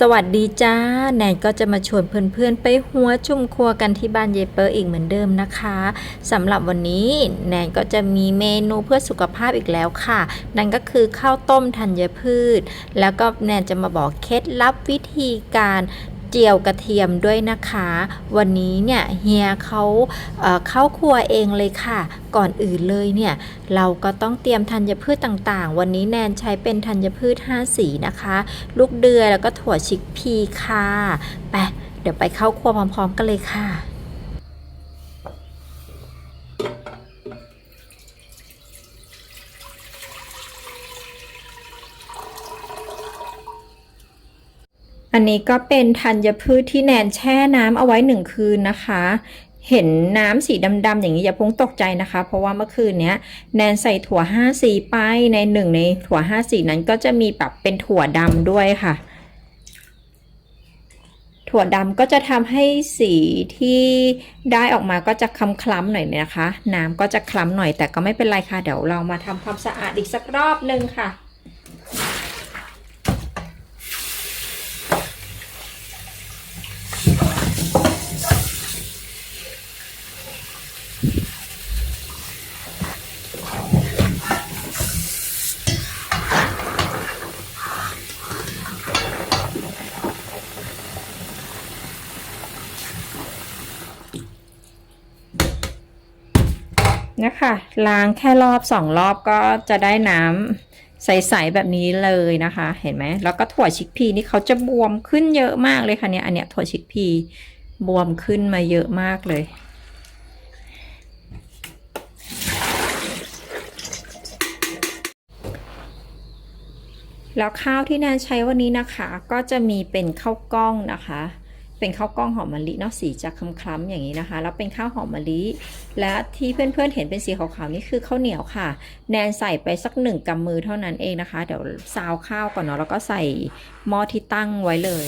สวัสดีจ้า แนนก็จะมาชวนเพื่อนๆ ไปหัวชุ่มครัวกันที่บ้านเยเปอร์อีกเหมือนเดิมนะคะสำหรับวันนี้แนนก็จะมีเมนูเพื่อสุขภาพอีกแล้วค่ะ นั่นก็คือข้าวต้มธัญพืช แล้วก็แนนจะมาบอกเคล็ดลับวิธีการ เจียวกระเทียมด้วยนะคะ วันนี้เนี่ยเฮียเขาเข้าครัวเองเลยค่ะ ก่อนอื่นเลยเนี่ยเราก็ต้องเตรียมธัญพืชต่างๆ วันนี้แนนใช้เป็นธัญพืช 5 สีนะคะ ลูกเดือยแล้วก็ถั่วชิกพีค่ะไปเดี๋ยวไปเข้าครัวพร้อม ๆ กันเลยค่ะ อันนี้ก็เป็นธัญพืชที่แนนแช่น้ำเอาไว้หนึ่งคืนนะคะ เห็นน้ำสีดำๆอย่างนี้อย่าพุ่งตกใจนะคะ เพราะว่าเมื่อคืนเนี้ยแนนใส่ถั่ว5สีไปในหนึ่งในถั่ว5สีนั้นก็จะมีแบบเป็นถั่วดำด้วยค่ะ ถั่วดำก็จะทำให้สีที่ได้ออกมาก็จะคล้ำๆหน่อยนะคะ น้ำก็จะคล้ำหน่อยแต่ก็ไม่เป็นไรค่ะ เดี๋ยวเรามาทำความสะอาดอีกสักรอบนึงค่ะ นะคะล้างแค่รอบสองรอบก็จะได้น้ำใสๆแบบนี้เลยนะคะ เห็นไหมแล้วก็ถั่วชิกพีนี่เขาจะบวมขึ้นเยอะมากเลยค่ะเนี่ยอันเนี้ยถั่วชิกพีบวมขึ้นมาเยอะมากเลยแล้วข้าวที่แนนใช้วันนี้นะคะ ก็จะมีเป็นข้าวกล้องนะคะ เป็นข้าวกล้องหอมมะลิเนาะสีจะคล้ำๆอย่างนี้นะคะ แล้วเป็นข้าวหอมมะลิ และที่เพื่อนๆเห็นเป็นสีขาวๆนี่คือข้าวเหนียวค่ะ แนนใส่ไปสักหนึ่งกำมือเท่านั้นเองนะคะ เดี๋ยวซาวข้าวก่อนเนาะแล้วก็ใส่หม้อที่ตั้งไว้เลย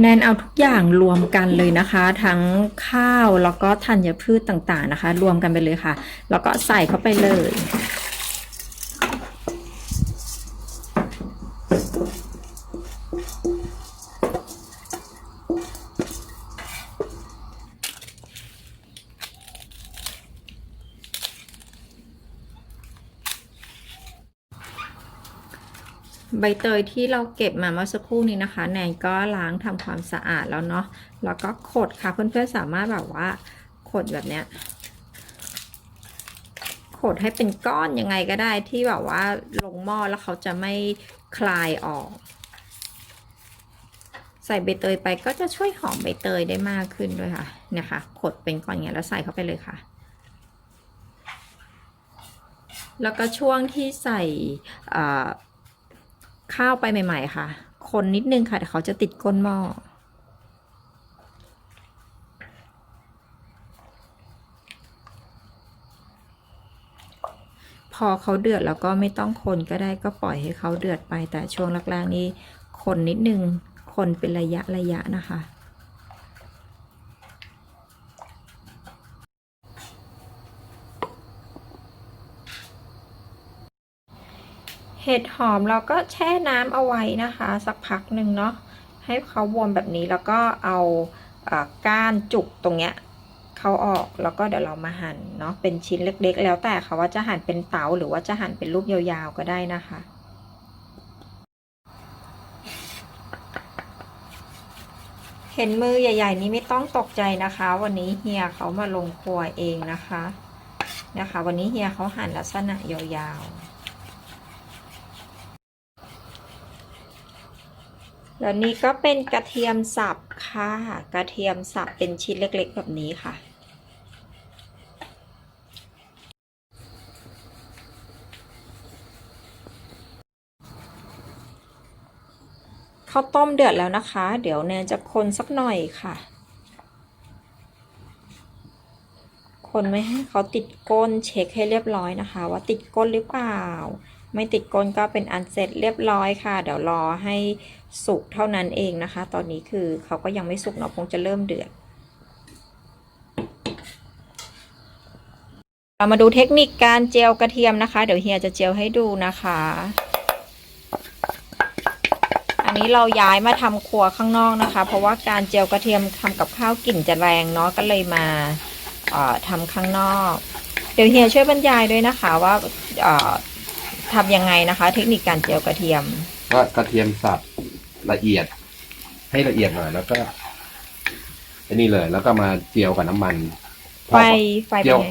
แนนเอาทุกอย่างรวมกันเลยนะคะ ทั้งข้าวแล้วก็ธัญพืชต่างๆนะคะ รวมกันไปเลยค่ะ แล้วก็ใส่เข้าไปเลย ใบเตยที่เราเก็บมาเมื่อสักครู่นี้นะคะแนนก็ล้างทำความสะอาดแล้วเนาะแล้วก็ขดค่ะเพื่อนๆสามารถแบบว่าขดแบบเนี้ยขดให้เป็นก้อนยังไงก็ได้ที่แบบว่าลงหม้อแล้วเขาจะไม่คลายออก ใส่ใบเตยไปก็จะช่วยหอมใบเตยได้มากขึ้นด้วยค่ะเนี่ยค่ะขดเป็นก้อนอย่างเงี้แล้วใส่เข้าไปเลยค่ะ แล้วก็ช่วงที่ใส่อ่า ข้าวไปใหม่ ๆ ค่ะ คนนิดนึงค่ะแต่เขาจะติดก้นหม้อพอเขาเดือดแล้วก็ไม่ต้องคนก็ได้ก็ปล่อยให้เขาเดือดไปแต่ช่วงแรกๆนี้คนนิดนึงคนเป็นระยะระยะนะคะ เห็ดหอมเราก็แช่น้ำเอาไว้นะคะ สักพักหนึ่งเนาะให้เขาบวมแบบนี้แล้วก็เอาก้านจุกตรงเนี้ยเขาออกแล้วก็เดี๋ยวเรามาหั่นเนาะเป็นชิ้นเล็ก ๆ แล้วแต่ค่ะว่าจะหั่นเป็นเต๋าหรือว่าจะหั่นเป็นรูปยาวๆก็ได้นะคะเห็นมือใหญ่ ๆ นี้ไม่ต้องตกใจนะคะ วันนี้เฮียเขามาลงครัวเองนะคะ นะคะ วันนี้เฮียเขาหั่นลักษณะยาวๆ แล้วนี่ก็เป็นกระเทียมสับค่ะ กระเทียมสับเป็นชิ้นเล็กๆ แบบนี้ค่ะ ข้าวต้มเดือดแล้วนะคะ เดี๋ยวแนนจะคนสักหน่อยค่ะ คนไม่ให้เขาติดก้นเช็คให้เรียบร้อยนะคะ ว่าติดก้นหรือเปล่า ไม่ติดก้นก็เป็นอันเสร็จเรียบร้อยค่ะ เดี๋ยวรอให้สุกเท่านั้นเองนะคะ ตอนนี้คือเขาก็ยังไม่สุกเนาะคงจะเริ่มเดือดเรามาดูเทคนิคการเจียวกระเทียมนะคะ เดี๋ยวเฮียจะเจียวให้ดูนะคะ อันนี้เราย้ายมาทำครัวข้างนอกนะคะ เพราะว่าการเจียวกระเทียมทำกับข้าวกลิ่นจะแรงเนาะก็เลยมาเอ่อทำข้างนอก เดี๋ยวเฮียช่วยบรรยายด้วยนะคะว่าเอ่อ ทำยังไงนะคะ เทคนิคการเจียวกระเทียม ก็กระเทียมสับละเอียด ให้ละเอียดหน่อยแล้วก็อันนี้เลย แล้วก็มาเจียวกับน้ำมันไฟไฟเป็นไง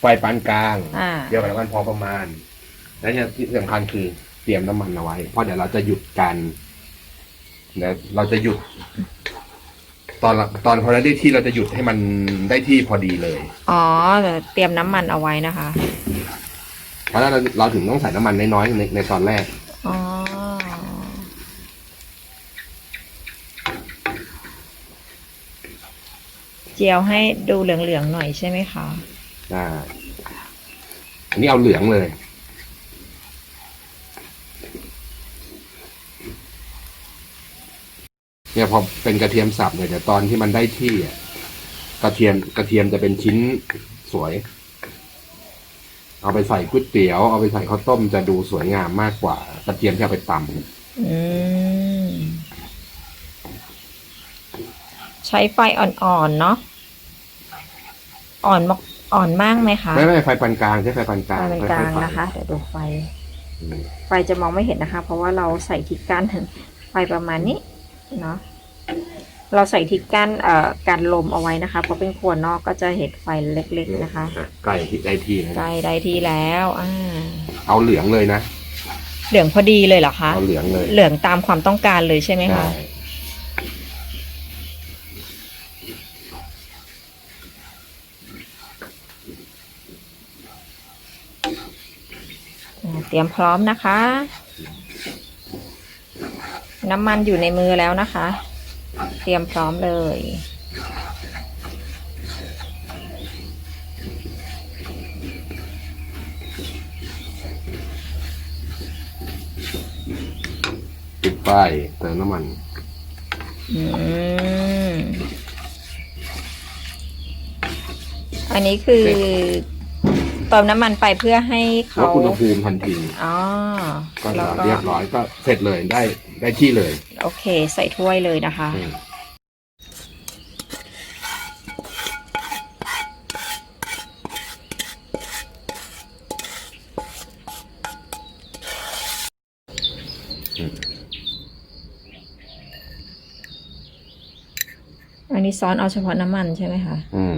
ไฟปานกลางอ่า เจียวกับน้ำมันพอประมาณ แล้วเนี่ยที่สำคัญคือเตรียมน้ำมันเอาไว้เพราะเดี๋ยวเราจะหยุดกันเดี๋ยวเราจะหยุด ตอนตอนพอเราได้ที่เราจะหยุดให้มันได้ที่พอดีเลย อ๋อเดี๋ยวเตรียมน้ำมันเอาไว้นะคะ เพราะฉะนั้นเราเราถึงต้องใส่น้ำมันน้อยๆในในตอนแรก อ๋อ เจียวให้ดูเหลืองๆหน่อยใช่ไหมคะ อ่า อันนี้เอาเหลืองเลย เนี่ยพอเป็นกระเทียมสับเนี่ยเดี๋ยวตอนที่มันได้ที่อะกระเทียมกระเทียมจะเป็นชิ้นสวย เอาไปใส่ก๋วยเตี๋ยว เอาไปใส่ข้าวต้มจะดูสวยงามมากกว่า กระเทียมที่เอาไปตอืม ใช้ไฟอ่อนๆเนาะอ่อนมากอ่อนมากไหมคะำไม่ไม่ไฟปานกลางใช้ไฟปานกลางไฟเป็นกลางค่อยๆไปนะคะเดี๋ยวดูไฟอืมไฟจะมองไม่เห็นนะคะ เพราะว่าเราใส่ทิศกั้นไฟประมาณนี้เนาะ เราใส่ทิศกั้นเอ่อกันลมเอาไว้นะคะ เพราะเป็นครัวนอกก็จะเห็นไฟเล็กๆนะคะ อ่ใกล้ที่ได้ที่นะใกล้ได้ที่แล้วอ่าเอาเหลืองเลยนะ เหลืองพอดีเลยเหรอคะ เอาเหลืองเลยเหลืองตามความต้องการเลยใช่ไหมใช่คะ อ่าเตรียมพร้อมนะคะ น้ำมันอยู่ในมือแล้วนะคะ เตรียมพร้อมเลยปิดป้ายเติมน้ำมัน อืม อันนี้คือ เติมน้ำมันไปเพื่อให้ลเขาดอุณหภูมิทันทีอ๋อก็แล้วก็เรียบร้อยก็เสร็จเลยได้ได้ที่เลยโอเค ใส่ถ้วยเลยนะคะ อืมอันนี้ซ้อนเอาเฉพาะน้ำมันใช่ไหมคะ อืม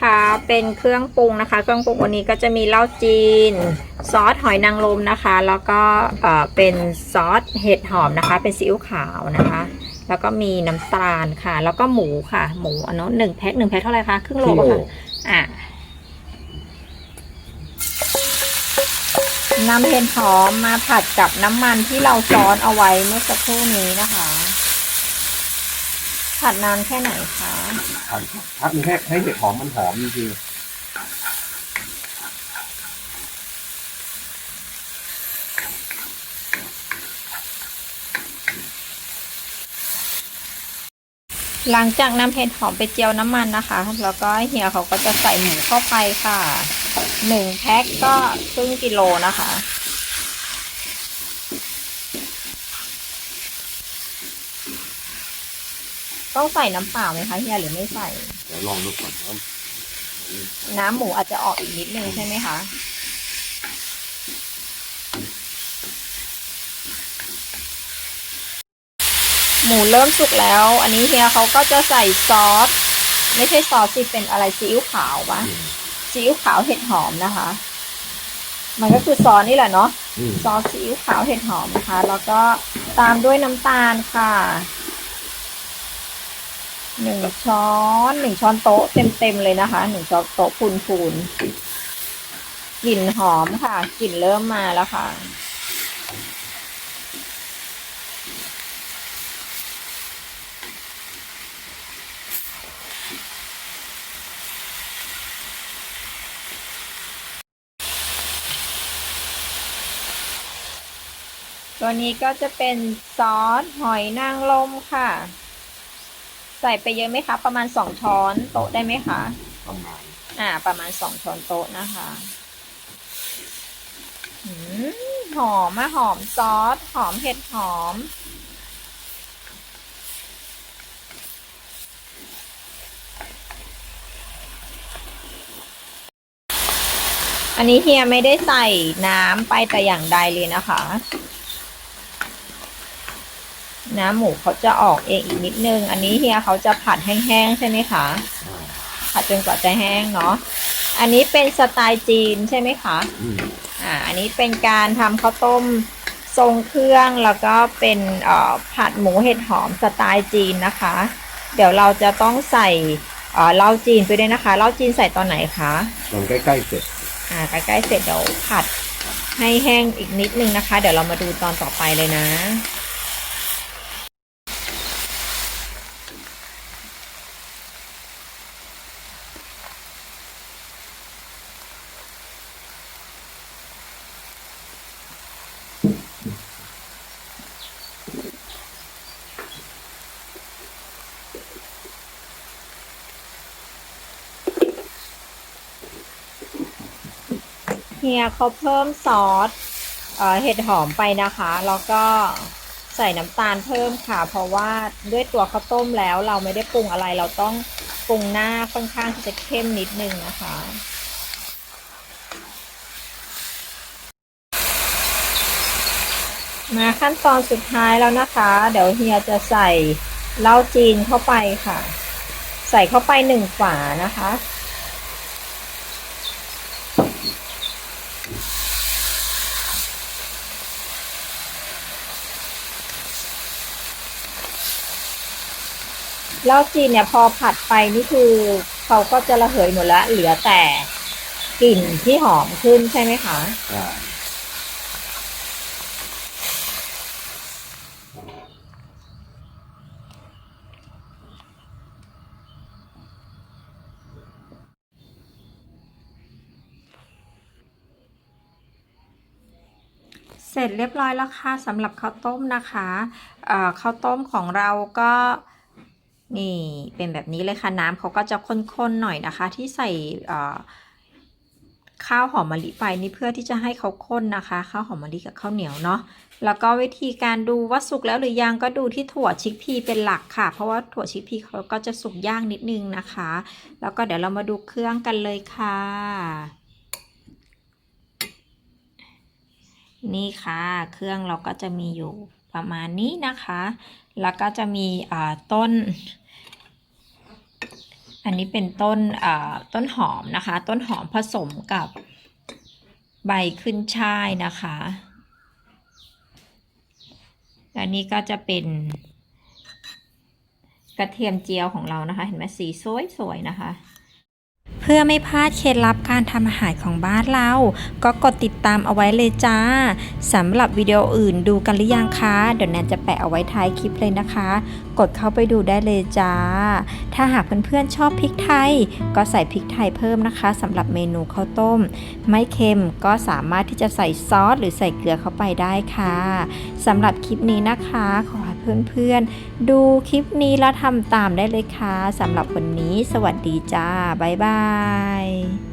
นี่นะคะ เป็นเครื่องปรุงนะคะ เครื่องปรุงวันนี้ก็จะมีเหล้าจีน ซอสหอยนางรมนะคะ แล้วก็เอ่อเป็นซอสเห็ดหอมนะคะ เป็นซีอิ๊วขาวนะคะ แล้วก็มีน้ำตาลค่ะ แล้วก็หมูค่ะ หมูอันนั้นหนึ่งแพ็คหนึ่งแพ็คเท่าไหร่คะครึ่งโลครึ่งโลปะคะอะนำเห็ดหอมมาผัดกับน้ำมันที่เราซ้อนเอาไว้เมื่อสักครู่นี้นะคะ ผัดนานแค่ไหนคะพักพักนึงให้ให้เห็ดหอมมันหอมจริงๆหลังจากนำเห็ดหอมไปเจียวน้ำมันนะคะ แล้วก็เฮียเขาก็จะใส่หมูเข้าไปค่ะหนึ่งแพ็คก็ครึ่งกิโลนะคะ ต้องใส่น้ำเปล่าไหมคะเฮียหรือไม่ใส่ เดี๋ยวลองดูก่อนว่าน้ำหมูอาจจะออกอีกนิดนึงใช่ไหมคะหหมูเริ่มสุกแล้ว อันนี้เฮียเขาก็จะใส่ซอสไม่ใช่ซอสสิเป็นอะไรซีอิ๊วขาวปะอืมซีอิ๊วขาวเห็ดหอมนะคะ มันก็คือซอสนี่แหละเนาะอืมซอสซีอิ๊วขาวเห็ดหอมนะคะ แล้วก็ตามด้วยน้ำตาลค่ะ หนึ่งช้อนหนึ่งช้อนโต๊ะเต็มๆเลยนะคะหนึ่งช้อนโต๊ะพูนๆกลิ่นหอมค่ะกลิ่นเริ่มมาแล้วค่ะตัวนี้ก็จะเป็นซอสหอยนางรมค่ะ ใส่ไปเยอะไหมคะ ประมาณสองช้อนโต๊ะได้ไหมคะประมาณอ่า ประมาณสองช้อนโต๊ะนะคะอืมหอมอะหอมซอส หอมเห็ดหอม อันนี้เฮียไม่ได้ใส่น้ำไปแต่อย่างใดเลยนะคะ น้ำหมูเขาจะออกเองอีกนิดนึง อันนี้เฮียเขาจะผัดแห้งๆใช่ไหมคะอ่าผัดจนกว่าจะแห้งเนาะ อันนี้เป็นสไตล์จีนใช่ไหมคะอืมอ่า อันนี้เป็นการทำข้าวต้มทรงเครื่องแล้วก็เป็นเอ่อผัดหมูเห็ดหอมสไตล์จีนนะคะ เดี๋ยวเราจะต้องใส่เอ่อเหล้าจีนไปด้วยนะคะเหล้าจีนใส่ตอนไหนคะตอนใกล้ๆเสร็จอ่าใกล้ๆเสร็จเดี๋ยวผัดให้แห้งอีกนิดนึงนะคะ เดี๋ยวเรามาดูตอนต่อไปเลยนะ ฮียเขาเพิ่มซอสเอ่อเห็ดหอมไปนะคะ แล้วก็ใส่น้ำตาลเพิ่มค่ะ เพราะว่าด้วยตัวข้าวต้มแล้วเราไม่ได้ปรุงอะไรเราต้องปรุงหน้าค่อนข้างที่จะเข้มนิดนึงนะคะมาขั้นตอนสุดท้ายแล้วนะคะ เดี๋ยวเฮียจะใส่เหล้าจีนเข้าไปค่ะ ใส่เข้าไปหนึ่งฝานะคะ เหล้าจีนเนี่ยพอผัดไปนี่คือเขาก็จะระเหยหมดแล้วเหลือแต่กลิ่นที่หอมขึ้นใช่ไหมคะอ่เสร็จเรียบร้อยแล้วค่ะสำหรับข้าวต้มนะคะข้าวต้มของเราก็ นี่เป็นแบบนี้เลยค่ะน้ำเขาก็จะข้นๆหน่อยนะคะ ที่ใส่ข้าวหอมมะลิไปนี่เพื่อที่จะให้เขาข้นนะคะ ข้าวหอมมะลิกับข้าวเหนียวเนาะแล้วก็วิธีการดูว่าสุกแล้วหรือยังก็ดูที่ถั่วชิคพีเป็นหลักค่ะ เพราะว่าถั่วชิคพีเขาก็จะสุกย่างนิดนึงนะคะ แล้วก็เดี๋ยวเรามาดูเครื่องกันเลยค่ะ นี่ค่ะ เครื่องเราก็จะมีอยู่ประมาณนี้นะคะ แล้วก็จะมีต้น อันนี้เป็นต้นต้นหอมนะคะ ต้นหอมผสมกับใบขึ้นช่ายนะคะ และนี่ก็จะเป็น กระเทียมเจียวของเรานะคะ เห็นไหมสีสวยๆนะคะ เพื่อไม่พลาดเคล็ดลับการทำอาหารของบ้านเรา ก็กดติดตามเอาไว้เลยจ้าสำหรับวิดีโออื่นดูกันหรือยังคะ เดี๋ยวแนนจะแปะเอาไว้ท้ายคลิปเลยนะคะ กดเข้าไปดูได้เลยจ้า ถ้าหากเพื่อนๆชอบพริกไทย ก็ใส่พริกไทยเพิ่มนะคะสำหรับเมนูข้าวต้ม ไม่เค็มก็สามารถที่จะใส่ซอสหรือใส่เกลือเข้าไปได้ค่ะสำหรับคลิปนี้นะคะขอใเพื่อนๆ ดูคลิปนี้แล้วทำตามได้เลยค่ะสำหรับวันนี้ สวัสดีจ้า บ๊ายบาย